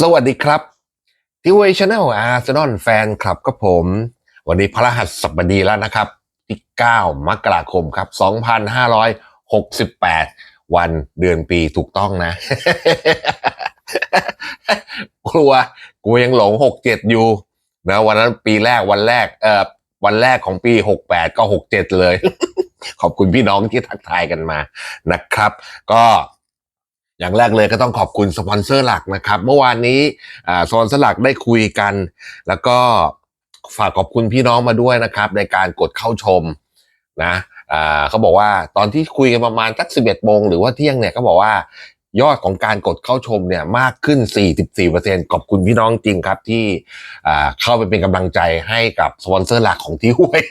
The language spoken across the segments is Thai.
สวัสดีครับทีวีชาแนลอาร์เซนอลแฟนคลับก็ผม วันนี้พระรหัสสบดีแล้วนะครับ ที่ 9 มกราคมครับ 2568 วันเดือนปีถูกต้องนะ กลัวกลัวยังหลง 67 อยู่นะวันนั้นปีแรกวันแรกเอ่อวันแรกของปี 68 ก็ 67 เลย ขอบคุณพี่น้องที่ทักทายกันมานะครับ ก็ อย่างแรกเลยก็ต้องขอบคุณสปอนเซอร์หลักนะครับ เมื่อวานนี้สปอนเซอร์หลักได้คุยกัน แล้วก็ฝากขอบคุณพี่น้องมาด้วยนะครับ ในการกดเข้าชมนะเขาบอกว่าตอนที่คุยกันประมาณสัก11โมงหรือว่าเที่ยงเนี่ยก็บอกว่ายอดของการกดเข้าชมเนี่ยมากขึ้น 44%ขอบคุณพี่น้องจริงครับที่เข้าไปเป็นกำลังใจให้กับสปอนเซอร์หลักของที่ห้วย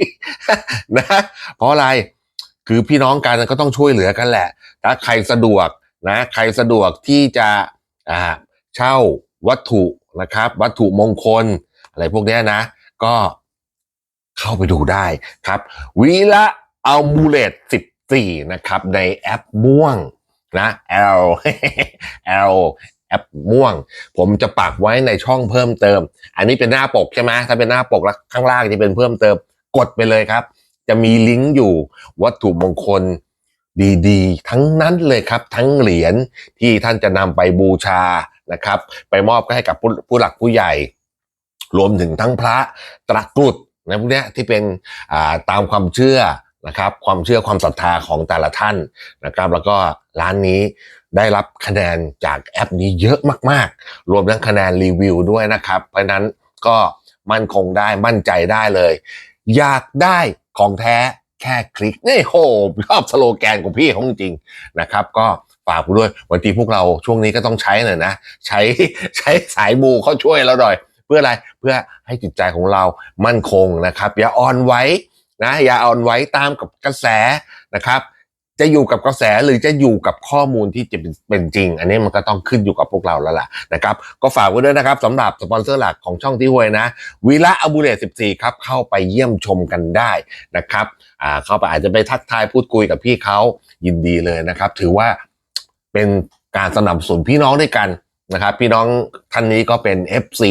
นะเพราะอะไรคือพี่น้องกันก็ต้องช่วยเหลือกันแหละ ถ้าใครสะดวก นะใครสะดวกที่จะเช่าวัตถุนะครับ วัตถุมงคล อะไรพวกนี้นะ ก็เข้าไปดูได้ครับวีละอัลมูเลต14 นะครับ ในแอปม่วงนะ L L แอปม่วง ผมจะปักไว้ในช่องเพิ่มเติม อันนี้เป็นหน้าปกใช่ไหมถ้าเป็นหน้าปกแล้วข้างล่างจะเป็นเพิ่มเติม กดไปเลยครับ จะมีลิงก์อยู่วัตถุมงคล ดีๆ ทั้งนั้นเลยครับ ทั้งเหรียญที่ท่านจะนำไปบูชานะครับ ไปมอบให้กับผู้ผู้หลักผู้ใหญ่ รวมถึงทั้งพระตะกรุดนะพวกนี้ที่เป็นาตามความเชื่อนะครับความเชื่อความศรัทธาของแต่ละท่านนะครับ แล้วก็ร้านนี้ได้รับคะแนนจากแอปนี้เยอะมากๆ รวมทั้งคะแนนรีวิวด้วยนะครับ เพราะนั้นก็มั่นคงได้มั่นใจได้เลย อยากได้ของแท้ แค่คลิกนี่โหชอบสโลแกนของพี่ของจริงนะครับ ก็ฝากด้วยวันที่พวกเราช่วงนี้ก็ต้องใช้หน่อยนะ ใช้ใช้สายมูเขาช่วยเราหน่อย เพื่ออะไรเพื่อให้จิตใจของเรามั่นคงนะครับ อย่าอ่อนไว้นะอย่าอ่อนไว้ตามกับกระแสนะครับ จะอยู่กับกระแสหรือจะอยู่กับข้อมูลที่จะเป็นเป็นจริง อันนี้มันก็ต้องขึ้นอยู่กับพวกเราแล้วล่ะนะครับ ก็ฝากไว้ด้วยนะครับสำหรับสปอนเซอร์หลักของช่องที่หวยนะวีละอบูเลต14 ครับ เข้าไปเยี่ยมชมกันได้นะครับอ่าเข้าไปอาจจะไปทักทายพูดคุยกับพี่เขายินดีเลยนะครับ ถือว่าเป็นการสนับสนุนพี่น้องด้วยกันนะครับพี่น้องท่านนี้ก็เป็น FC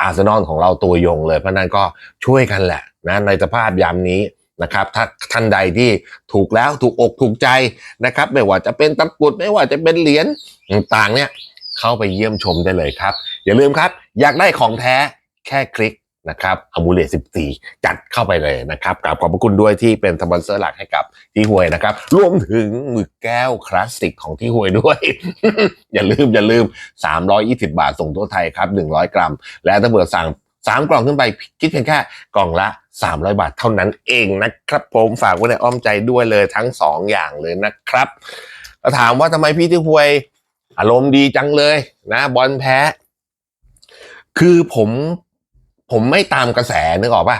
อาร์เซนอลของเราตัวยงเลยเพราะนั้นก็ช่วยกันแหละนะในสภาพยามนี้ นะครับถ้าท่านใดที่ถูกแล้วถูกอกถูกใจนะครับ ไม่ว่าจะเป็นตะกรุดไม่ว่าจะเป็นเหรียญต่างเนี่ยเข้าไปเยี่ยมชมได้เลยครับ อย่าลืมครับ อยากได้ของแท้แค่คลิกนะครับอมูเลต14 จัดเข้าไปเลยนะครับกราบขอบพระคุณด้วยที่เป็นสปอนเซอร์หลักให้กับที่ห่วยนะครับ รวมถึงหมึกแก้วคลาสสิกของที่ห่วยด้วย อย่าลืมอย่าลืม 320 บาทส่งทั่วไทยครับ 100 กรัม และถ้าเบื่อสั่ง 3 กล่องขึ้นไปคิดเพียงแค่กล่องละ 300 บาทเท่านั้นเองนะครับผมฝากไว้ในอ้อมใจด้วยเลยทั้ง 2 อย่างเลยนะครับแล้วถามว่าทำไมพี่ที่หวย อารมณ์ดีจังเลยนะบอลแพ้ คือผมผมไม่ตามกระแสนึกออกป่ะ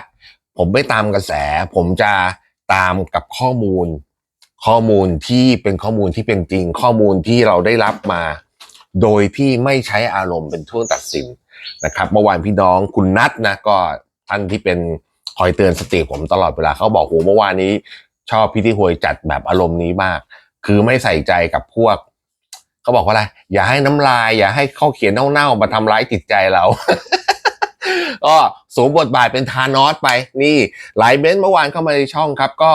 ผมไม่ตามกระแส ผมจะตามกับข้อมูล ข้อมูลที่เป็นข้อมูลที่เป็นจริง ข้อมูลที่เราได้รับมา โดยที่ไม่ใช้อารมณ์เป็นช่วงตัดสินนะครับ เมื่อวานพี่น้องคุณนัทนะก็ท่านที่เป็น คอยเตือนสติผมตลอดเวลาเขาบอกโหเมื่อวานนี้ ชอบพิธีหวยจัดแบบอารมณ์นี้มาก คือไม่ใส่ใจกับพวกเขาบอกว่าอะไรอย่าให้น้ำลาย อย่าให้ข้อเขียนเน่าๆมาทำร้ายจิตใจเราก็สวมบทบาทเป็นทานอสไป นี่หลายเบนเมื่อวานเข้ามาในช่องครับ ก็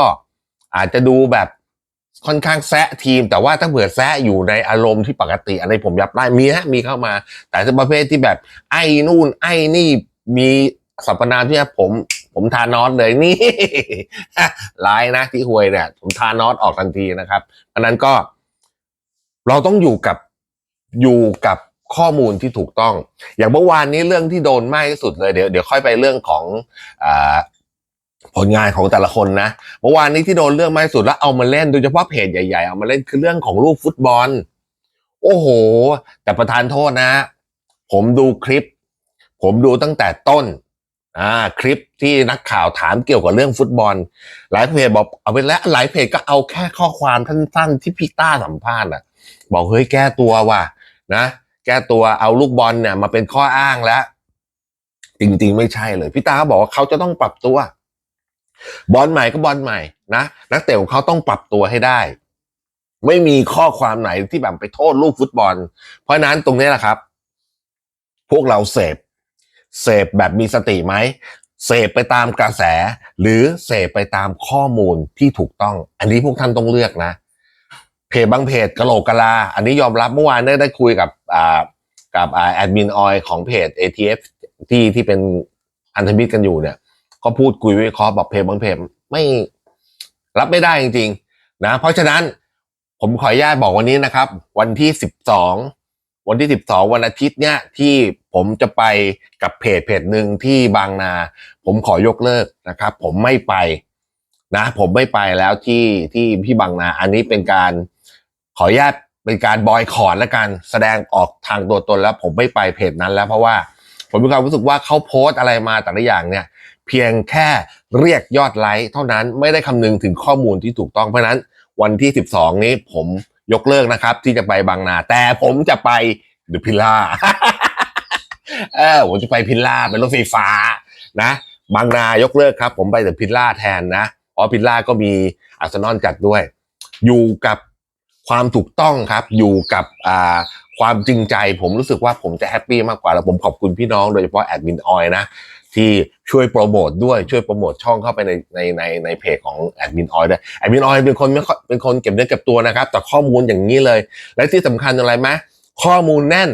อาจจะดูแบบค่อนข้างแซะทีม แต่ว่าถ้าเผื่อแซะอยู่ในอารมณ์ที่ปกติอะไรผมยับได้มีฮะมีเข้ามา แต่ประเภทที่แบบไอ้นู่นไอ้นี่มีสรรพนามที่ผม ผมทานอสเลยนี่ร้ายนะที่หวยเนี่ย ผมทานอสออกทันทีนะครับอันนั้นก็ เราต้องอยู่กับอยู่กับข้อมูลที่ถูกต้อง อย่างเมื่อวานนี้เรื่องที่โดนมากที่สุดเลยเดี๋ยวเดี๋ยวค่อยไปเรื่องของอผลงานของแต่ละคนนะเมื่อวานนี้ที่โดนเรื่องมากที่สุดแล้วเอามาเล่นโดยเฉพาะเพจใหญ่ๆ เอามาเล่นคือเรื่องของลูกฟุตบอล โอ้โห แต่ประธานโทษนะ ผมดูคลิป ผมดูตั้งแต่ต้น อ่าคลิปที่นักข่าวถามเกี่ยวกับเรื่องฟุตบอล หลายเพจบอกเอาไปแล้วหลายเพจก็เอาแค่ข้อความสั้นๆที่พี่ต้าสัมภาษณ์อะ บอกเฮ้ยแก้ตัวว่ะนะ แก้ตัวเอาลูกบอลเนี่ยมาเป็นข้ออ้างแล้ว จริง ๆ ไม่ใช่เลย พี่ตาเขาบอกว่าเขาจะต้องปรับตัว บอลใหม่ก็บอลใหม่นะนักเตะของเขาต้องปรับตัวให้ได้ ไม่มีข้อความไหนที่แบบไปโทษลูกฟุตบอล เพราะนั้นตรงนี้แหละครับ พวกเราเสพ เสพแบบมีสติไหมเสพไปตามกระแส หรือเสพไปตามข้อมูลที่ถูกต้อง อันนี้พวกท่านต้องเลือกนะ เพจบางเพจกะโหลกกะลา อันนี้ยอมรับเมื่อวานได้ได้คุยกับอ่ากับอ่าแอดมินออยของเพจ ATF ที่ที่เป็นพันธมิตรกันอยู่เนี่ย ก็พูดคุยวิเคราะห์บอกเพจบางเพจไม่รับไม่ได้จริงๆนะเพราะฉะนั้นผมขออนุญาตบอกวันนี้นะครับ วันที่สิบสองวันที่สิบสองวันอาทิตย์เนี่ยที่ ผมจะไปกับเพจเพจหนึ่งที่บางนา ผมขอยกเลิกนะครับ ผมไม่ไปนะ ผมไม่ไปแล้วที่ที่พี่บางนา อันนี้เป็นการขออนุญาตเป็นการบอยคอรดและการแสดงออกทางตัวตนแล้ว ผมไม่ไปเพจนั้นแล้วเพราะว่าผมมีความรู้สึกว่าเขาโพสต์อะไรมาแต่ละอย่างเนี่ย เพียงแค่เรียกยอดไลค์เท่านั้นไม่ได้คำนึงถึงข้อมูลที่ถูกต้องเพราะนั้น วันที่ 12 นี้ผมยกเลิกนะครับ ที่จะไปบางนา แต่ผมจะไปเดอะพิล่า เออผมจะไปพิลล่าเป็นรถไฟฟ้านะ บางนายกเลิกครับ ผมไปเดอะพิลล่าแทนนะเพราะพิลล่าก็มีอาร์เซนอลจัดด้วย อยู่กับความถูกต้องครับ อยู่กับอ่าความจริงใจผมรู้สึกว่าผมจะแฮปปี้มากกว่าแล้วผมขอบคุณพี่น้องโดยเฉพาะแอดมินออยนะที่ช่วยโปรโมทด้วยช่วยโปรโมทช่องเข้าไปในในในในเพจของแอดมินออยด้วยแอดมินออยเป็นคนไม่เป็นคนเก็บเนื้อเก็บตัวนะครับ แต่ข้อมูลอย่างนี้เลย และที่สำคัญอะไรไหมข้อมูลแน่น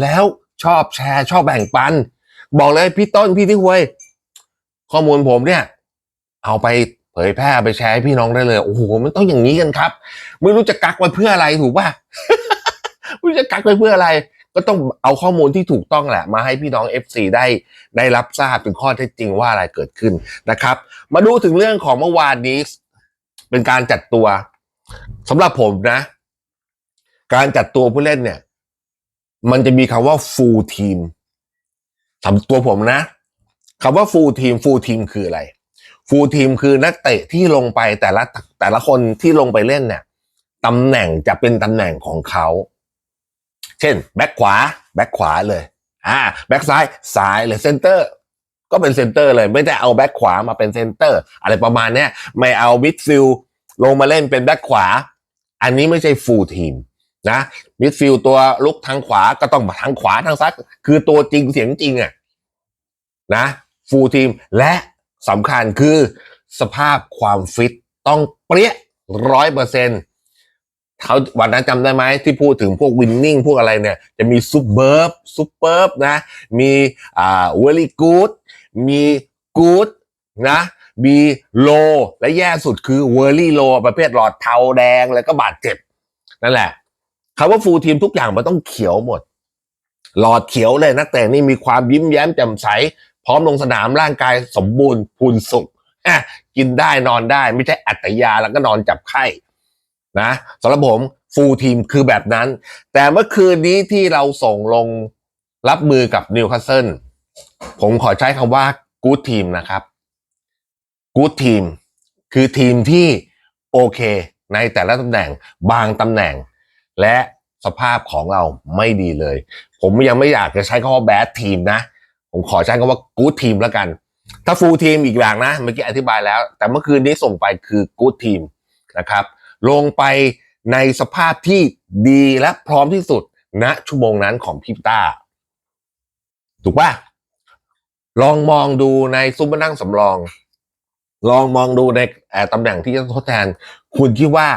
แล้ว ชอบแชร์ ชอบแบ่งปัน บอกเลยพี่ต้นพี่ที่หวย ข้อมูลผมเนี่ย เอาไปเผยแพร่ไปแชร์ให้พี่น้องได้เลยโอ้โหมันต้องอย่างนี้กันครับ ไม่รู้จะกักไว้เพื่ออะไรถูกป่ะไม่รู้จะกักไว้เพื่ออะไร ก็ต้องเอาข้อมูลที่ถูกต้องแหละ มาให้พี่น้อง FC ได้ได้รับทราบถึงข้อเท็จจริงว่าอะไรเกิดขึ้นนะครับ มาดูถึงเรื่องของเมื่อวานนี้ เป็นการจัดตัวสำหรับผมนะ การจัดตัวผู้เล่นเนี่ย มันจะมีคำว่า full team สำหรับตัวผมนะคำว่า full team full team คืออะไร full team คือนักเตะที่ลงไปแต่ละแต่ละคนที่ลงไปเล่นเนี่ยตำแหน่งจะเป็นตำแหน่งของเขา เช่น แบ็คขวา แบ็คขวาเลย อ่า แบ็คซ้าย ซ้ายเลยเซนเตอร์ ก็เป็นเซนเตอร์เลย ไม่ได้เอาแบ็คขวามาเป็นเซนเตอร์ อะไรประมาณเนี้ย ไม่เอามิดฟิลลงมาเล่นเป็นแบ็คขวา อันนี้ไม่ใช่ฟูลทีม นะมิดฟิลตัวลุกทางขวาก็ต้องทางขวาทางซ้ายคือตัวจริงเสียงจริงอะนะฟูลทีมและสำคัญคือสภาพความฟิตต้องเปรี้ยร้อยเปอร์เซ็นต์เขาวันนั้นจำได้ไหมที่พูดถึงพวกวินนิ่งพวกอะไรเนี่ย จะมีซูเปอร์บซูเปอร์บนะ มีอ่าเวลี่กูดมีกูดนะมีโลและแย่สุดคือเวอร์ลี่โลประเภทหลอดเทาแดงแล้วก็บาดเจ็บ นั่นแหละ คำว่าฟูลทีมทุกอย่างมันต้องเขียวหมด หลอดเขียวเลยนักเตะนี่มีความยิ้มแย้มแจ่มใส พร้อมลงสนามร่างกายสมบูรณ์พูนสุขอะกินได้นอนได้ไม่ใช่อัตยาแล้วก็นอนจับไข้นะสำหรับผมฟูลทีมคือแบบนั้น แต่เมื่อคืนนี้ที่เราส่งลงรับมือกับนิวคาสเซิลผมขอใช้คำว่ากู๊ดทีมนะครับกู๊ดทีมคือทีมที่โอเคในแต่ละตำแหน่งบางตำแหน่ง และสภาพของเราไม่ดีเลย ผมยังไม่อยากจะใช้คำว่าแบดทีมนะ ผมขอใช้คำว่ากู๊ดทีมแล้วกัน ถ้าฟูลทีมอีกอย่างนะ เมื่อกี้อธิบายแล้ว แต่เมื่อคืนนี้ส่งไปคือกู๊ดทีมนะครับ ลงไปในสภาพที่ดีและพร้อมที่สุดณชั่วโมงนั้นของพิพต้า ถูกป่ะลองมองดูในซุปเปอร์นั่งสำรอง ลองมองดูในตำแหน่งที่จะทดแทน คุณคิดว่า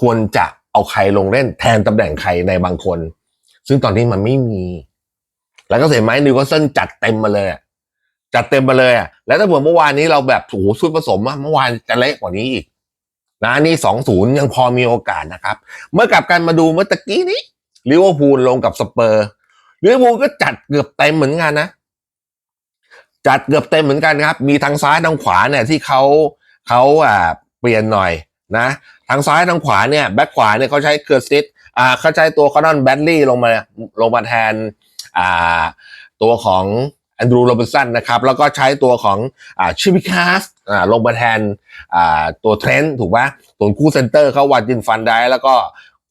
ควรจะ เอาใครลงเล่นแทนตำแหน่งใครในบางคน ซึ่งตอนนี้มันไม่มี แล้วก็เสียไหมนิวคาสเซิลจัดเต็มมาเลยจัดเต็มมาเลยอะแล้วถ้าเผื่อเมื่อวานนี้เราแบบโอ้โหชุดผสมอะเมื่อวานจะเละกว่านี้อีกนะนี่สองศูนย์ยังพอมีโอกาสนะครับ เมื่อกลับกันมาดูเมื่อตะกี้นี้ลิเวอร์พูลลงกับสเปอร์ลิเวอร์พูลก็จัดเกือบเต็มเหมือนกันนะ จัดเกือบเต็มเหมือนกันครับ มีทางซ้ายทางขวาเนี่ยที่เขาเขาอ่าเปลี่ยนหน่อยนะ ทางซ้ายทางขวาเนี่ยแบ็คขวาเนี่ยเขาใช้เคิร์สติสอ่าเขาใช้ตัวคอนอนแบดลี่ลงมาลงมาแทนอ่าตัวของแอนดรูโรบินสันนะครับแล้วก็ใช้ตัวของอ่าชิบิคาสอ่าลงมาแทนอ่าตัวเทรนต์ถูกปะส่วนคู่เซนเตอร์เขาวัดจินฟันได้แล้วก็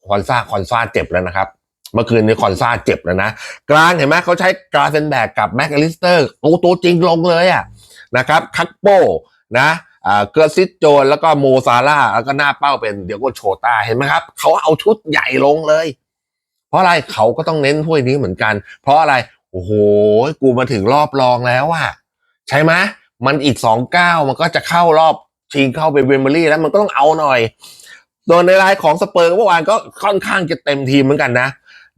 คอนซาคอนซาเจ็บแล้วนะครับเมื่อคืนนี้คอนซาเจ็บแล้วนะกลางเห็นไหมเขาใช้กราเซนแบกกับแม็กอลิสเตอร์ตัวตัวจริงลงเลยอะนะครับคัตโปนะ เกอร์ซิตโจนแล้วก็โมซาร่าแล้วก็หน้าเป้าเป็นเดี๋ยวก็โชต้าเห็นไหมครับ เขาเอาชุดใหญ่ลงเลย เพราะอะไรเขาก็ต้องเน้นถ้วยนี้เหมือนกัน เพราะอะไร โอ้โห กูมาถึงรอบรองแล้วอะใช่ไหมมันอีกสองเก้ามันก็จะเข้ารอบชิงเข้าไปเวมเบอรี่แล้วมันก็ต้องเอาหน่อย โดยในรายของสเปอร์เมื่อวานก็ค่อนข้างจะเต็มทีมเหมือนกันนะ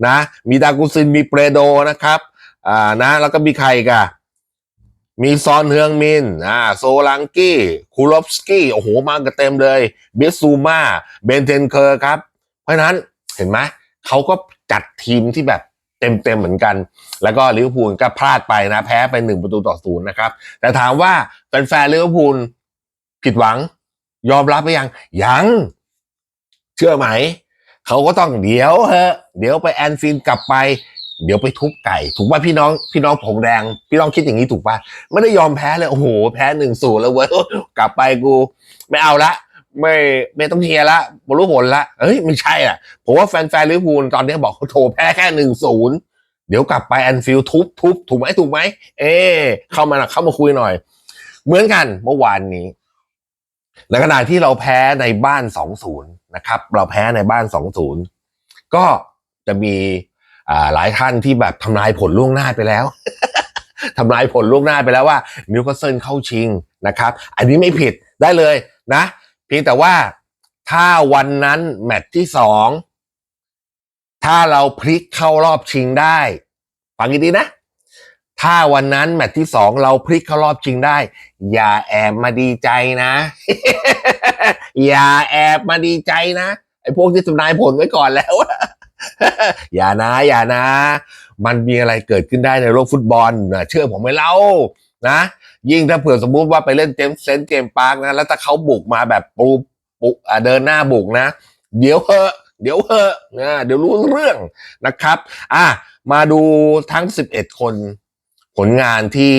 นะ มีดากูซินมีเปรโดนะครับอ่านะ แล้วก็มีใครกัน มีซอนเฮืองมิน อ่า โซลังกี้ คูลอฟสกี้ โอ้โห มากันเต็มเลย เบสซูมา เบนเทนเคอร์ครับ เพราะนั้นเห็นไหม เขาก็จัดทีมที่แบบเต็มๆเหมือนกัน แล้วก็ลิเวอร์พูลก็พลาดไปนะ แพ้ไปหนึ่งประตูต่อศูนย์นะครับ แต่ถามว่าแฟนๆลิเวอร์พูลผิดหวัง ยอมรับไปยัง ยัง เชื่อไหม เขาก็ต้องเดี๋ยวเฮอะเดี๋ยวไปแอนฟิลด์กลับไป เดี๋ยวไปทุบไก่ ถูกป่ะพี่น้องพี่น้องผงแดงพี่น้องคิดอย่างนี้ถูกป่ะไม่ได้ยอมแพ้เลยโอ้โหแพ้หนึ่งศูนย์แล้วเว้ยกลับไปกู ไม่เอาละไม่ไม่ต้องเชียร์ละบรู้ผลละเอ้ยไม่ใช่อะผมว่าแฟนๆลิเวอร์พูลตอนนี้บอกเขาโถแพ้แค่หนึ่งศูนย์เดี๋ยวกลับไปแอนฟิลทุบทุบถูกไหมถูกไหมเอ๊เข้ามาเข้ามาคุยหน่อย เหมือนกันเมื่อวานนี้ในขณะที่เราแพ้ในบ้านสองศูนย์นะครับ เราแพ้ในบ้านสองศูนย์ก็จะมี หลายท่านที่แบบทำลายผลล่วงหน้าไปแล้วทำลายผลล่วงหน้าไปแล้วว่านิวคาสเซิลเข้าชิงนะครับ อันนี้ไม่ผิดได้เลยนะเพียงแต่ว่าถ้าวันนั้นแมตช์ที่สองถ้าเราพลิกเข้ารอบชิงได้ฟังดีๆนะ ถ้าวันนั้นแมตช์ที่สองเราพลิกเข้ารอบชิงได้ อย่าแอบมาดีใจนะ อย่าแอบมาดีใจนะไอ้พวกที่ทำนายผลไว้ก่อนแล้ว อย่านะ อย่านะ มันมีอะไรเกิดขึ้นได้ในโลกฟุตบอลนะเชื่อผมไหมเล่านะ ยิ่งถ้าเผื่อสมมุติว่าไปเล่นเจมส์เซนต์เจมส์ปาร์กนะ แล้วถ้าเขาบุกมาแบบปูปุเดินหน้าบุกนะ เดี๋ยวเหอะเดี๋ยวเหอะนะเดี๋ยวรู้เรื่องนะครับ อะมาดูทั้ง 11 คนผลงานที่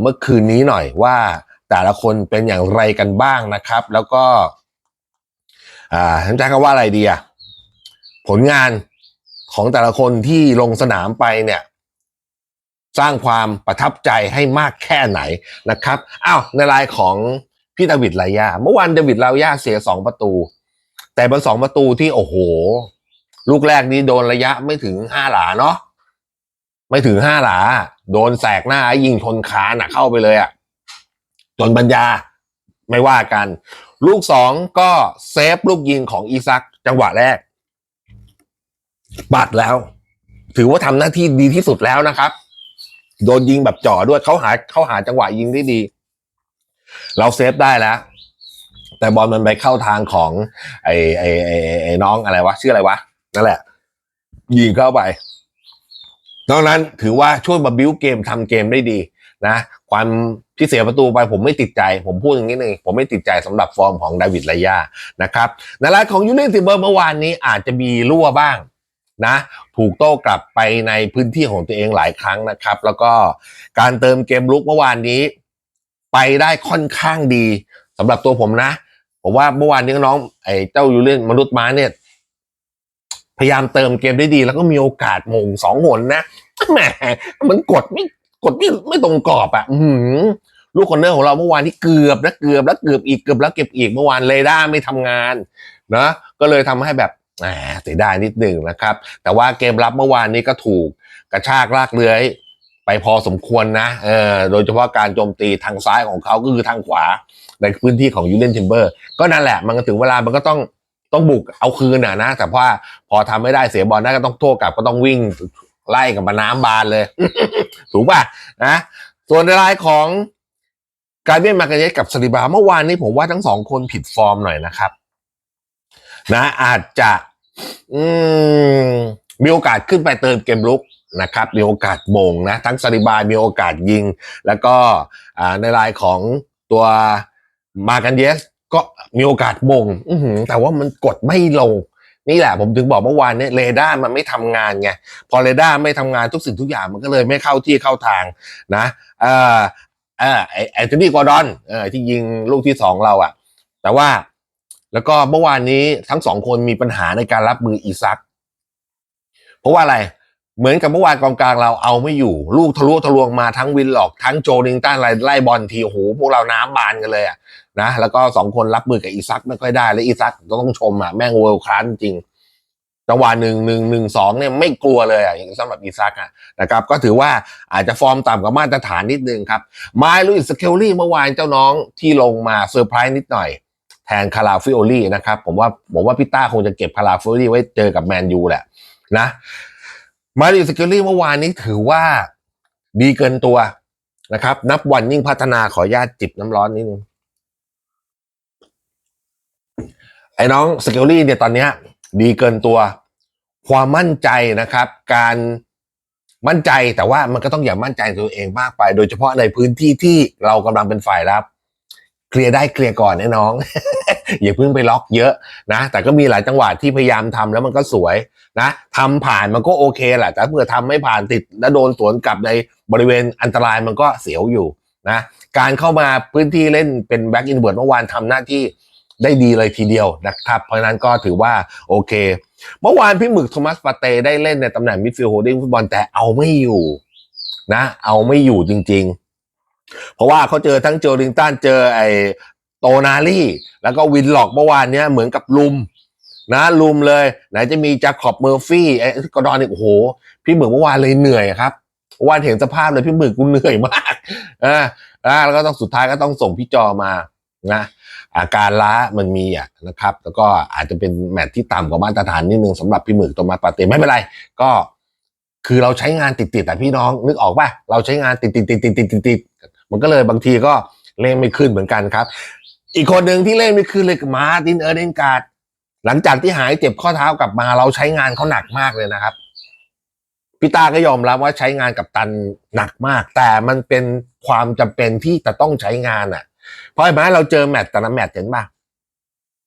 เมื่อคืนนี้หน่อยว่าแต่ละคนเป็นอย่างไรกันบ้างนะครับ แล้วก็อ่าฉันจะคำว่าอะไรดีอะ ผลงานของแต่ละคนที่ลงสนามไปเนี่ย สร้างความประทับใจให้มากแค่ไหนนะครับอ้าวในรายของพี่ดาวิดลายาเมื่อวานดาวิดลายาเสียสองประตู แต่เป็นสองประตูที่โอ้โห ลูกแรกนี้โดนระยะไม่ถึงห้าหลาเนาะไม่ถึงห้าหลา โดนแสกหน้ายิงชนขาหนักเข้าไปเลยอะจนปัญญาไม่ว่ากัน ลูกสองก็เซฟลูกยิงของอีซักจังหวะแรก ปัดแล้ว ถือว่าทำหน้าที่ดีที่สุดแล้วนะครับ โดนยิงแบบจ่อด้วยเขาหาเขาหาจังหวะยิงได้ดี เราเซฟได้แล้ว แต่บอลมันไปเข้าทางของ ไอ้ไอ้ไอ้ไอ้น้องอะไรวะชื่ออะไรวะนั่นแหละ ยิงเข้าไปนอกนั้นถือว่าช่วยมาบิ้วเกมทำเกมได้ดีนะความที่เสียประตูไปผมไม่ติดใจ ผมพูดอย่างนี้นึงผมไม่ติดใจสำหรับฟอร์มของดาวิดไลยานะครับในรายของยูเนติเบอร์เมื่อวานนี้อาจจะมีรั่วบ้าง นะถูกโต้กลับไปในพื้นที่ของตัวเองหลายครั้งนะครับ แล้วก็การเติมเกมลุกเมื่อวานนี้ ไปได้ค่อนข้างดีสำหรับตัวผมนะผมว่าเมื่อวานนี้น้องไอ้เจ้ายูเลียนมนุษย์ม้าเนี่ยพยายามเติมเกมได้ดี แล้วก็มีโอกาสมงสองหนนะแหมมันกดไม่กดไม่ไม่ตรงกรอบอะลูกคอนเนอร์ของเราเมื่อวานที่เกือบแล้วเกือบแล้วเกือบอีกเกือบแล้วเก็บอีกเมื่อวานเรดาร์ไม่ทำงานนะก็เลยทำให้แบบ เสียดายนิดหนึ่งนะครับ แต่ว่าเกมรับเมื่อวานนี้ก็ถูกกระชากลากเลื้อยไปพอสมควรนะเออโดยเฉพาะการโจมตีทางซ้ายของเขาก็คือทางขวา ในพื้นที่ของยูเลนทิมเบอร์ ก็นั่นแหละ มันก็ถึงเวลามันก็ต้องต้องบุกเอาคืนอะนะ แต่ว่าพอทำไม่ได้เสียบอลได้ก็ต้องโต้กลับก็ต้องวิ่งไล่กับมาน้ำบานเลย ถูกป่ะนะ ส่วนในรายของการเบียนมาเกเยสกับสลิบาเมื่อวานนี้ผมว่าทั้งสองคนผิดฟอร์มหน่อยนะครับ นะอาจจะ อืมมีโอกาสขึ้นไปเติมเกมลุกนะครับ มีโอกาสมงนะทั้งซาลิบามีโอกาสยิง แล้วก็ในรายของตัวมากันเยสก็มีโอกาสมงแต่ว่ามันกดไม่ลง นี่แหละผมถึงบอกเมื่อวานเนี่ยเรดาร์มันไม่ทำงานไงพอเรดาร์ไม่ทำงานทุกสิ่งทุกอย่างมันก็เลยไม่เข้าที่เข้าทางนะเออเออไอแอนโทนีกอร์ดอนเออที่ยิงลูกที่สองเราอะแต่ว่า แล้วก็เมื่อวานนี้ทั้งสองคนมีปัญหาในการรับมืออีซัก เพราะว่าอะไร เหมือนกับเมื่อวานกองกลางเราเอาไม่อยู่ ลูกทะลุทะลวงมาทั้งวินหลอกทั้งโจลิงตันไล่ไล่บอลทีโอ้โหพวกเราน้ำบานกันเลยอะนะแล้วก็สองคนรับมือกับอีซักไม่ค่อยได้ และอีซักก็ต้องชมอะแม่งเวิลด์คลาสจริงจังหวะหนึ่งหนึ่งหนึ่งสองเนี่ยไม่กลัวเลยอะอย่างสำหรับอีซักอะนะครับ ก็ถือว่าอาจจะฟอร์มต่ำกว่ามาตรฐานนิดนึงครับไมล์ลุยสเคลลี่เมื่อวานเจ้าน้องที่ลงมาเซอร์ไพรส์นิดหน่อย แทนคาราฟิโอลี่นะครับ ผมว่าผมว่าพี่ต้าคงจะเก็บคาราฟิโอลี่ไว้เจอกับแมนยูแหละนะมาริสกิลลี่เมื่อวานนี้ถือว่าดีเกินตัวนะครับ นับวันยิ่งพัฒนาขอญาตจิบน้ำร้อนนิดนึงไอ้น้องสกิลลี่เนี่ยตอนนี้ดีเกินตัว ความมั่นใจนะครับ การมั่นใจแต่ว่ามันก็ต้องอย่ามั่นใจตัวเองมากไป โดยเฉพาะในพื้นที่ที่เรากำลังเป็นฝ่ายรับ เคลียร์ได้เคลียร์ก่อนนะน้อง อย่าเพิ่งไปล็อกเยอะนะ แต่ก็มีหลายจังหวะที่พยายามทำแล้วมันก็สวยนะทำผ่านมันก็โอเคแหละแต่เมื่อทำไม่ผ่านติดแล้วโดนสวนกลับในบริเวณอันตรายมันก็เสียวอยู่นะการเข้ามาพื้นที่เล่นเป็นแบ็กอินเวิร์ดเมื่อวานทำหน้าที่ได้ดีเลยทีเดียวนะครับ เพราะนั้นก็ถือว่าโอเค เมื่อวานพี่หมึกโทมัสปาเต้ได้เล่นในตำแหน่งมิดฟิลด์โฮลดิ้งฟุตบอลแต่เอาไม่อยู่นะ เอาไม่อยู่จริง ๆ เพราะว่าเขาเจอทั้งโจลิงตันเจอไอ้โตนาลี่ แล้วก็วินหลอกเมื่อวานเนี้ยเหมือนกับลุมนะลุมเลย ไหนจะมีจาคอบเมอร์ฟี่ไอ้กอดอนอีกโอ้โห พี่หมึกเมื่อวานเลยเหนื่อยครับวานเห็นสภาพเลยพี่หมึกกูเหนื่อยมากอ่าแล้วก็ต้องสุดท้ายก็ต้องส่งพี่จอมานะอาการล้ามันมีอะนะครับ แล้วก็อาจจะเป็นแมตที่ต่ำกว่ามาตรฐานนิดนึงสำหรับพี่หมึกโตมาปาเต้ไม่เป็นไร ก็คือเราใช้งานติดๆแต่พี่น้องนึกออกป่ะเราใช้งานติดๆติดๆติดๆติดๆติดๆ มันก็เลยบางทีก็เล่นไม่ขึ้นเหมือนกันครับ อีกคนหนึ่งที่เล่นไม่ขึ้นเลยมาตินเออร์เดนการ์ดหลังจากที่หายเจ็บข้อเท้ากลับมาเราใช้งานเขาหนักมากเลยนะครับพี่ตาก็ยอมรับว่าใช้งานกับตันหนักมาก แต่มันเป็นความจำเป็นที่จะต้องใช้งานอะ เพราะเห็นไหมเราเจอแมตช์แต่ละแมตช์เห็นป่ะ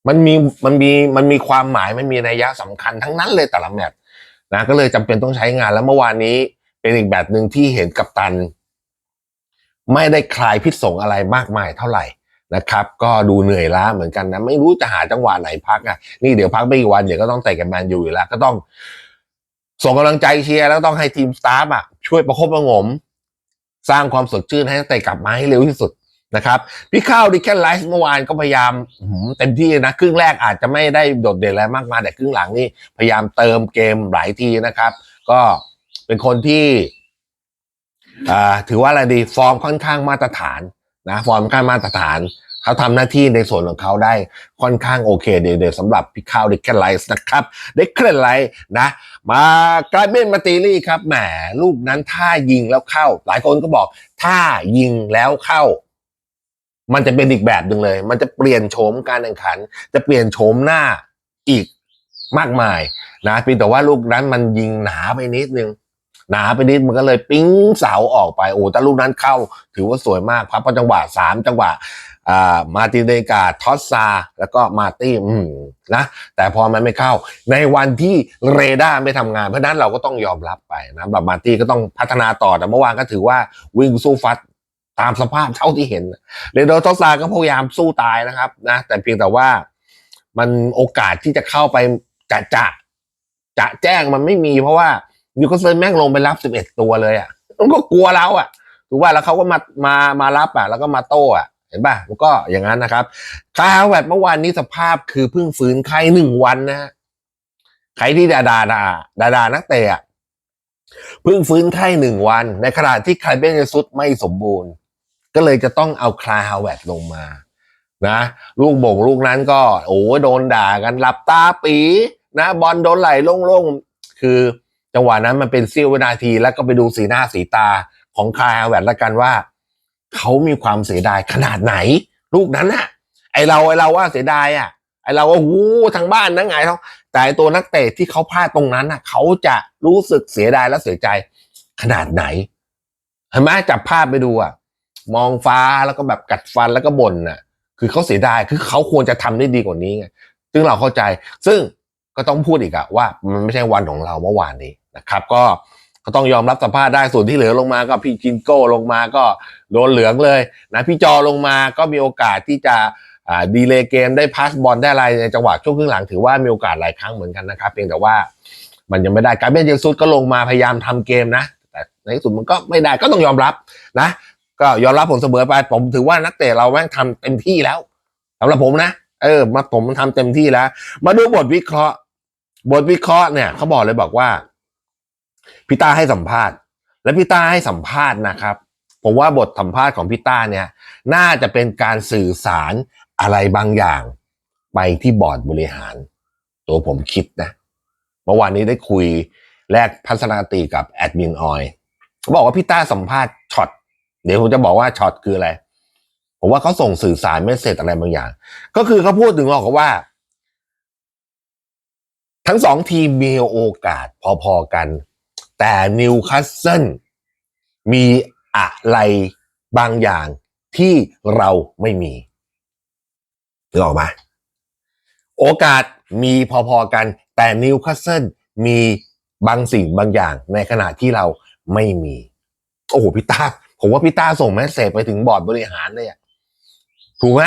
มันมีมันมีมันมีความหมายมันมีนัยยะสำคัญทั้งนั้นเลยแต่ละแมตช์นะก็เลยจำเป็นต้องใช้งานแล้วเมื่อวานนี้เป็นอีกแบบหนึ่งที่เห็นกับตัน ไม่ได้คลายพิษสงอะไรมากมายเท่าไหร่นะครับ ก็ดูเหนื่อยล้าเหมือนกันนะ ไม่รู้จะหาจังหวะไหนพักอะนี่เดี๋ยวพักไปอีกวันเดี๋ยวก็ต้องเตะกับแมนยูอยู่แล้ว ก็ต้องส่งกำลังใจเชียร์แล้วต้องให้ทีมสตาฟอะช่วยประคบประงม สร้างความสดชื่นให้นักเตะกลับมาให้เร็วที่สุดนะครับพี่ข้าวดิแคนไลฟ์เมื่อวานก็พยายามหือเต็มที่นะ ครึ่งแรกอาจจะไม่ได้โดดเด่นอะไรมากมายแต่ครึ่งหลังนี่พยายามเติมเกมหลายทีนะครับ ก็เป็นคนที่ ถือว่าอะไรดีฟอร์มค่อนข้างมาตรฐานนะฟอร์มค่อนข้างมาตรฐานเขาทำหน้าที่ในส่วนของเขาได้ค่อนข้างโอเคเดี๋ยวสำหรับพี่ข้าวเดิแคไลฟ์นะครับเด็กแคไลฟ์นะมากลายเป็นมาตีลี่ครับแหมลูกนั้นถ้ายิงแล้วเข้า หลายคนก็บอกถ้ายิงแล้วเข้า มันจะเป็นอีกแบบหนึ่งเลย มันจะเปลี่ยนโฉมการแข่งขัน จะเปลี่ยนโฉมหน้าอีกมากมายนะเพียงแต่ว่าลูกนั้นมันยิงหนาไปนิดนึง หนาไปนิดมันก็เลยปิ้งเสาออกไปโอ้แต่ลูกนั้นเข้า ถือว่าสวยมากครับพระจังหวะสามจังหวะอ่ามาตินเดกาทอสซา แล้วก็มาตี้อืมนะ แต่พอมันไม่เข้า ในวันที่เรดาร์ไม่ทำงาน เพราะนั้นเราก็ต้องยอมรับไปนะแบบมาตี้ก็ต้องพัฒนาต่อแต่เมื่อวานก็ถือว่าวิ่งสู้ฟัดตามสภาพเท่าที่เห็นเรโดทอสซาก็พยายามสู้ตายนะครับนะแต่เพียงแต่ว่ามันโอกาสที่จะเข้าไปจะจะจะแจ้งมันไม่มีเพราะว่า นิวคาเซิลแม่งลงไปรับสิบเอ็ดตัวเลยอะมันก็กลัวเราอะถูกว่าแล้วเขาก็มามามารับอะแล้วก็มาโต้อะเห็นป่ะมันก็อย่างนั้นนะครับคาร์แวดเมื่อวานนี้สภาพคือเพิ่งฟื้นไข้หนึ่งวันนะฮะใครที่ดาดาดาดาดานักเตะเพิ่งฟื้นไข้หนึ่งวัน ในขณะที่ใครเบนเยซุสไม่สมบูรณ์ ก็เลยจะต้องเอาคลาฮาวเวดลงมา นะลูกบ่งลูกนั้นก็ โอ้โดนด่ากันหลับตาปี นะ บอลโดนไหลโล่งๆคือ จังหวะนั้นมันเป็นเสี้ยววินาทีแล้วก็ไปดูสีหน้าสีตาของคลาฮาวเวดละกันว่า เขามีความเสียดายขนาดไหน ลูกนั้นอะไอเราไอเราว่าเสียดายอะไอเราว่าหูทางบ้านนะไงเขาแต่ตัวนักเตะที่เขาพลาดตรงนั้นอะเขาจะรู้สึกเสียดายและเสียใจขนาดไหนเห็นไหมจับภาพไปดูอะมองฟ้าแล้วก็แบบกัดฟันแล้วก็บ่นน่ะ คือเขาเสียดายคือเขาควรจะทำได้ดีกว่านี้ไงซึ่งเราเข้าใจ ซึ่งก็ต้องพูดอีกอะว่ามันไม่ใช่วันของเราเมื่อวานนี้ นะครับ ก็ก็ต้องยอมรับสภาพได้ส่วนที่เหลือลงมาก็พี่จินโก้ลงมาก็โดนเหลืองเลยนะพี่จอลงมาก็มีโอกาสที่จะดีเลย์เกมได้พาสบอลได้อะไรในจังหวะช่วงครึ่งหลังถือว่ามีโอกาสหลายครั้งเหมือนกันนะครับ เพียงแต่ว่ามันยังไม่ได้การเบนเยซุสก็ลงมาพยายามทำเกมนะ แต่ในที่สุดมันก็ไม่ได้ก็ต้องยอมรับนะ ก็ยอมรับผลเสมอไปผมถือว่านักเตะเราแม่งทำเต็มที่แล้วสำหรับผมนะ เออ มาผมทำเต็มที่แล้ว มาดูบทวิเคราะห์ บทวิเคราะห์เนี่ยเขาบอกเลยบอกว่า พี่ต้าให้สัมภาษณ์ และพี่ต้าให้สัมภาษณ์นะครับ ผมว่าบทสัมภาษณ์ของพี่ต้าเนี่ย น่าจะเป็นการสื่อสารอะไรบางอย่าง ไปที่บอร์ดบริหาร ตัวผมคิดนะเมื่อวานนี้ได้คุยแลกพัฒนาติกับแอดมินออยบอกว่าพี่ต้าสัมภาษณ์ช็อตเดี๋ยวผมจะบอกว่าช็อตคืออะไรผมว่าเขาส่งสื่อสารเมสเซจอะไรบางอย่าง ก็คือเขาพูดถึงบอกว่า ทั้งสองทีมมีโอกาสพอๆกัน แต่นิวคาสเซิลมีอะไรบางอย่างที่เราไม่มีนึกออกไหมโอกาสมีพอๆกัน แต่นิวคาสเซิลมีบางสิ่งบางอย่าง ในขณะที่เราไม่มี โอ้โหพี่ตาผมว่าพี่ตาส่งแมสเซจไปถึงบอร์ดบริหารเลยอะถูกไหม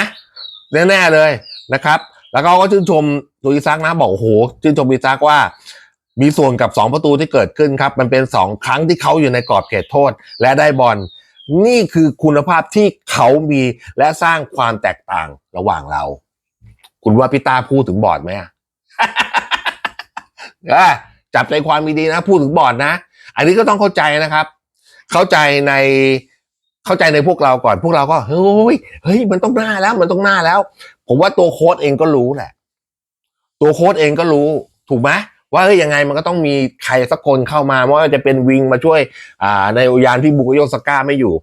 แน่ๆเลยนะครับ แล้วก็ก็ชื่นชมตัวอีซักนะบอกโอ้โหชื่นชมอีซักว่า มีส่วนกับสองประตูที่เกิดขึ้นครับ มันเป็นสองครั้งที่เขาอยู่ในกรอบเขตโทษ และได้บอลนี่คือคุณภาพที่เขามีและสร้างความแตกต่างระหว่างเรา คุณว่าพี่ตาพูดถึงบอร์ดไหมจับใจความมีดีนะ พูดถึงบอร์ดนะ อันนี้ก็ต้องเข้าใจนะครับ เข้าใจในเข้าใจในพวกเราก่อนพวกเราก็เฮ้ยเฮ้ย มันต้องหน้าแล้ว มันต้องหน้าแล้ว ผมว่าตัวโค้ดเองก็รู้แหละ ตัวโค้ดเองก็รู้ ถูกไหม ว่าเฮ้ยยังไงมันก็ต้องมีใครสักคนเข้ามาไม่ว่าจะเป็นวิงมาช่วยอ่าในยานที่บุกโยสก้าไม่อยู่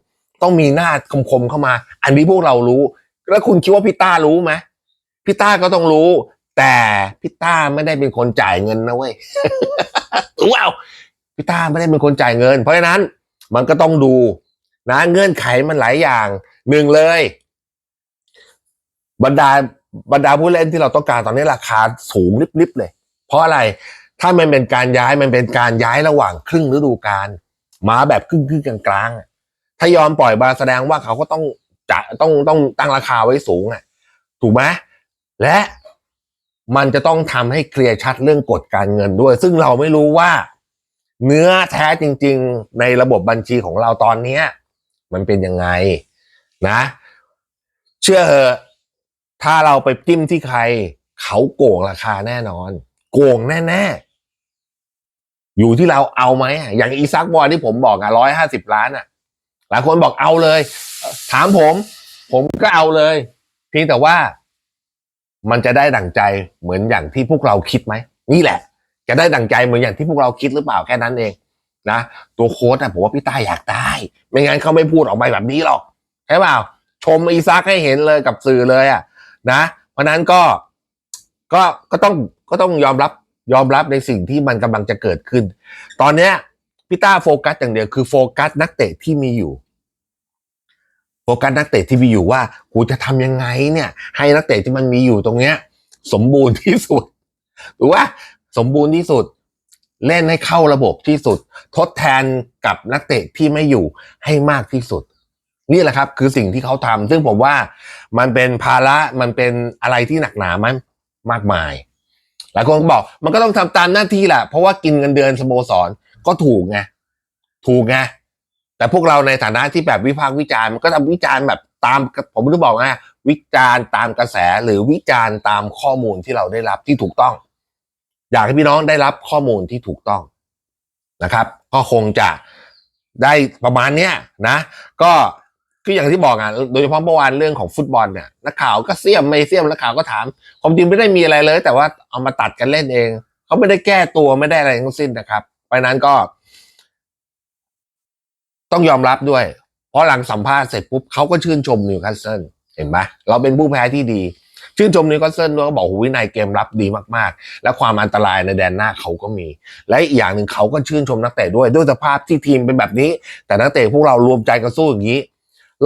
ต้องมีหน้าคมๆเข้ามา อันนี้พวกเรารู้ แล้วคุณคิดว่าพี่ต้ารู้ไหมพี่ต้าก็ต้องรู้ แต่พี่ต้าไม่ได้เป็นคนจ่ายเงินนะเว้ยว้าวพี่ต้าไม่ได้เป็นคนจ่ายเงิน เพราะฉะนั้นมันก็ต้องดูนะเงื่อนไขมันหลายอย่างหนึ่งเลย บรรดาบรรดาผู้เล่นที่เราต้องการตอนนี้ราคาสูงลิบๆเลย เพราะอะไรถ้ามันเป็นการย้ายมันเป็นการย้ายระหว่างครึ่งฤดูกาลมาแบบครึ่งครึ่งกลางกลางถ้ายอมปล่อยมาแสดงว่าเขาก็ต้องจะต้องต้องตั้งราคาไว้สูงอะ ถูกไหมและมันจะต้องทำให้เคลียร์ชัดเรื่องกฎการเงินด้วย ซึ่งเราไม่รู้ว่า เนื้อแท้จริง ๆ ในระบบบัญชีของเราตอนเนี้ยมันเป็นยังไงนะ เชื่อเถอะถ้าเราไปจิ้มที่ใคร เขาโกงราคาแน่นอน โกงแน่ๆ อยู่ที่เราเอาไหมอย่างอีซักบอลที่ผมบอกอะร้อยห้าสิบล้านอะหลายคนบอกเอาเลย ถามผม ผมก็เอาเลยเพียงแต่ว่ามันจะได้ดั่งใจเหมือนอย่างที่พวกเราคิดไหม นี่แหละ จะได้ดั่งใจเหมือนอย่างที่พวกเราคิดหรือเปล่าแค่นั้นเองนะตัวโค้ดอะผมว่าพี่ต้าอยากได้ ไม่งั้นเขาไม่พูดออกไปแบบนี้หรอกใช่เปล่าชมอีซักให้เห็นเลยกับสื่อเลยอะนะ เพราะนั้นก็ ก็ก็ต้องก็ต้องยอมรับยอมรับในสิ่งที่มันกำลังจะเกิดขึ้น ตอนเนี้ยพี่ต้าโฟกัสอย่างเดียวคือโฟกัสนักเตะที่มีอยู่ โฟกัสนักเตะที่มีอยู่ว่ากูจะทำยังไงเนี่ย ให้นักเตะที่มันมีอยู่ตรงเนี้ย สมบูรณ์ที่สุดหรือว่าสมบูรณ์ที่สุด เล่นให้เข้าระบบที่สุด ทดแทนกับนักเตะที่ไม่อยู่ให้มากที่สุด นี่แหละครับ คือสิ่งที่เขาทำซึ่งผมว่ามันเป็นภาระมันเป็นอะไรที่หนักหนามัน มากมาย หลายคนบอกมันก็ต้องทำตามหน้าที่แหละเพราะว่ากินเงินเดือนสโมสรก็ถูกไงถูกไงแต่พวกเราในฐานะที่แบบวิพากษ์วิจารณ์มันก็ทำวิจารณ์แบบตามผมรู้บอกไงวิจารณ์ตามกระแสหรือวิจารณ์ตามข้อมูลที่เราได้รับที่ถูกต้อง อยากให้พี่น้องได้รับข้อมูลที่ถูกต้องนะครับ ก็คงจะได้ประมาณเนี้ยนะ ก็ คืออย่างที่บอกอะโดยเฉพาะเมื่อวานเรื่องของฟุตบอลเนี่ยนักข่าวก็เสียมไม่เสียมนักข่าวก็ถามความจริงไม่ได้มีอะไรเลย แต่ว่าเอามาตัดกันเล่นเองเขาไม่ได้แก้ตัวไม่ได้อะไรทั้งสิ้นนะครับเพราะนั้นก็ ต้องยอมรับด้วย เพราะหลังสัมภาษณ์เสร็จปุ๊บเขาก็ชื่นชมนิวคาสเซิลเห็นไหมเราเป็นผู้แพ้ที่ดี ชื่นชมนิวคาสเซิลด้วยก็บอกวินัยเกมรับดีมากๆ และความอันตรายในแดนหน้าเขาก็มี และอีกอย่างหนึ่งเขาก็ชื่นชมนักเตะด้วยด้วยสภาพที่ทีมเป็นแบบนี้ แต่นักเตะพวกเรารวมใจกันสู้อย่างนี้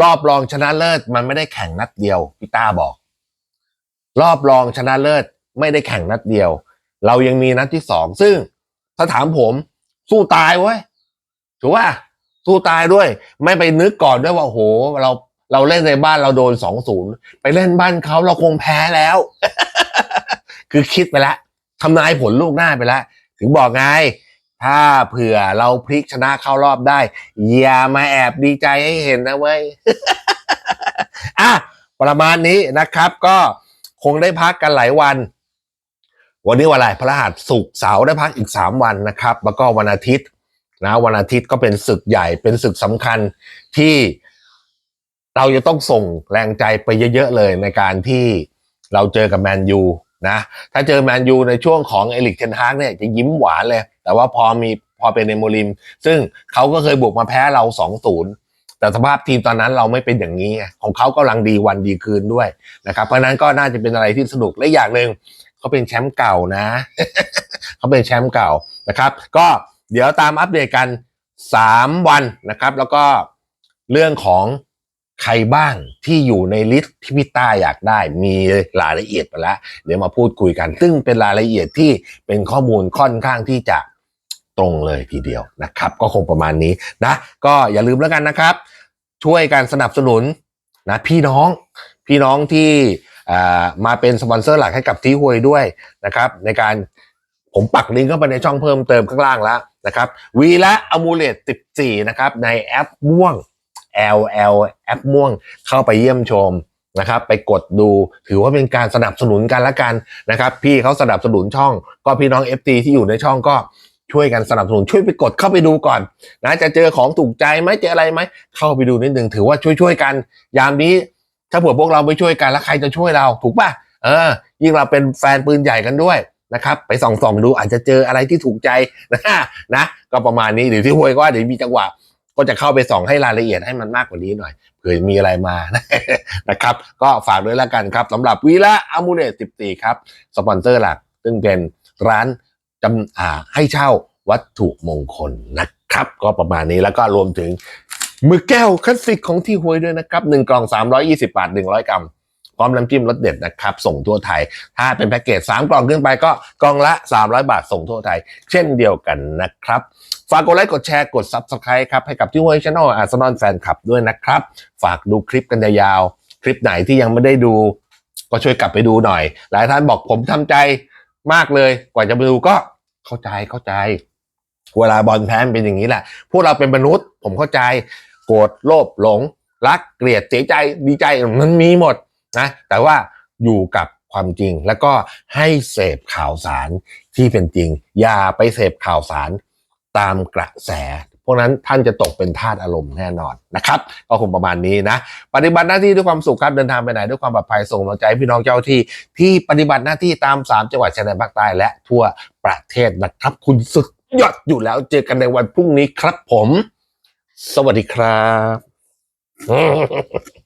รอบรองชนะเลิศมันไม่ได้แข่งนัดเดียวพี่ต้าบอก รอบรองชนะเลิศไม่ได้แข่งนัดเดียว เรายังมีนัดที่สองซึ่งถ้าถามผมสู้ตายเว้ยถูกป่ะสู้ตายด้วย ไม่ไปนึกก่อนด้วยว่าโอ้โหเราเราเล่นในบ้านเราโดนสองศูนย์ไปเล่นบ้านเขาเราคงแพ้แล้ว คือคิดไปแล้วทำนายผลลูกหน้าไปแล้วถึงบอกไง ถ้าเผื่อเราพลิกชนะเข้ารอบได้ อย่ามาแอบดีใจให้เห็นนะเว้ยอะประมาณนี้นะครับก็คงได้พักกันหลายวัน วันนี้วันอะไรพระรหัสศุกร์เสาร์ได้พักอีก 3 วันนะครับ แล้วก็วันอาทิตย์นะวันอาทิตย์ก็เป็นศึกใหญ่เป็นศึกสำคัญที่เราจะต้องส่งแรงใจไปเยอะ ๆ เลยในการที่เราเจอกับแมนยูนะถ้าเจอแมนยูในช่วงของเอลิกเทนฮากเนี่ยจะยิ้มหวานเลย แต่ว่าพอมีพอเป็นเอโมลิม ซึ่งเขาก็เคยบุกมาแพ้เรา2-0แต่สภาพทีมตอนนั้นเราไม่เป็นอย่างนี้ไงของเขากำลังดีวันดีคืนด้วยนะครับ เพราะฉะนั้นก็น่าจะเป็นอะไรที่สนุกและอย่างหนึ่งเขาเป็นแชมป์เก่านะเขาเป็นแชมป์เก่านะครับ ก็เดี๋ยวตามอัปเดตกัน 3 วันนะครับ แล้วก็เรื่องของใครบ้างที่อยู่ในลิสต์ที่พี่ต้าอยากได้มีรายละเอียดไปแล้ว เดี๋ยวมาพูดคุยกัน ซึ่งเป็นรายละเอียดที่เป็นข้อมูลค่อนข้างที่จะ ตรงเลยทีเดียวนะครับ ก็คงประมาณนี้นะ ก็อย่าลืมแล้วกันนะครับ ช่วยกันสนับสนุนนะพี่น้องพี่น้องที่มาเป็นสปอนเซอร์หลักให้กับที่หวยด้วยนะครับในการผมปักลิงก์เข้าไปในช่องเพิ่มเติมข้างล่างแล้วนะครับวีละอมูเลต14 นะครับ ในแอปม่วง LL แอปม่วงเข้าไปเยี่ยมชมนะครับไปกดดูถือว่าเป็นการสนับสนุนกันละกันนะครับ พี่เขาสนับสนุนช่อง ก็พี่น้อง FT ที่อยู่ในช่องก็ ช่วยกันสนับสนุนช่วยไปกดเข้าไปดูก่อนนะจะเจอของถูกใจไหมเจออะไรไหมเข้าไปดูนิดนึงถือว่าช่วยช่วยๆกัน ยามนี้ ถ้าเผื่อพวกเราไม่ช่วยกันแล้วใครจะช่วยเราถูกป่ะเออ ยิ่งเราเป็นแฟนปืนใหญ่กันด้วยนะครับ ไปส่องส่องๆดูอาจจะเจออะไรที่ถูกใจนะนะก็ประมาณนี้เดี๋ยวที่หวยก็เดี๋ยวมีจังหวะก็จะเข้าไปส่องให้รายละเอียดให้มันมากกว่านี้หน่อยเผื่อมีอะไรมานะครับ ก็ฝากด้วยล้วกันครับสำหรับวีละอามูเนต14 ครับ สปอนเซอร์หลัก ซึ่งเป็นร้าน จำอาให้เช่าวัตถุมงคลนะครับ ก็ประมาณนี้แล้วก็รวมถึงมือแก้วคลาสสิกของที่หวยด้วยนะครับหนึ่งกล่อง 320 บาท 100 กรัมพร้อมน้ำจิ้มรสเด็ดนะครับ ส่งทั่วไทย ถ้าเป็นแพ็กเกจ 3 กล่องขึ้นไปก็กล่องละ 300 บาทส่งทั่วไทย เช่นเดียวกันนะครับ ฝากกดไลค์กดแชร์กด Subscribe ครับ ให้กับที่หวยช anel อาร์ซนอลแฟนคลับด้วยนะครับ ฝากดูคลิปกันยาวๆคลิปไหนที่ยังไม่ได้ดู ก็ช่วยกลับไปดูหน่อย หลายท่านบอกผมทำใจมากเลย กว่าจะไปดูก็ เข้าใจเข้าใจ เวลาบอลแพ้เป็นอย่างนี้แหละ พวกเราเป็นมนุษย์ ผมเข้าใจโกรธโลภหลง รักเกลียดเสียใจดีใจมันมีหมดนะแต่ว่าอยู่กับความจริงแล้วก็ให้เสพข่าวสารที่เป็นจริง อย่าไปเสพข่าวสารตามกระแส วกนั้นท่านจะตกเป็นทาสอารมณ์แน่นอนนะครับก็คงประมาณนี้นะ ปฏิบัติหน้าที่ด้วยความสุขครับเดินทางไปไหนด้วยความปลอดภัยส่งกำลังใจพี่น้องเจ้าที่ที่ปฏิบัติหน้าที่ตาม 3 จังหวัดชายแดนภาคใต้และทั่วประเทศนะครับ คุณสุดยอดอยู่แล้วเจอกันในวันพรุ่งนี้ครับผม สวัสดีครับ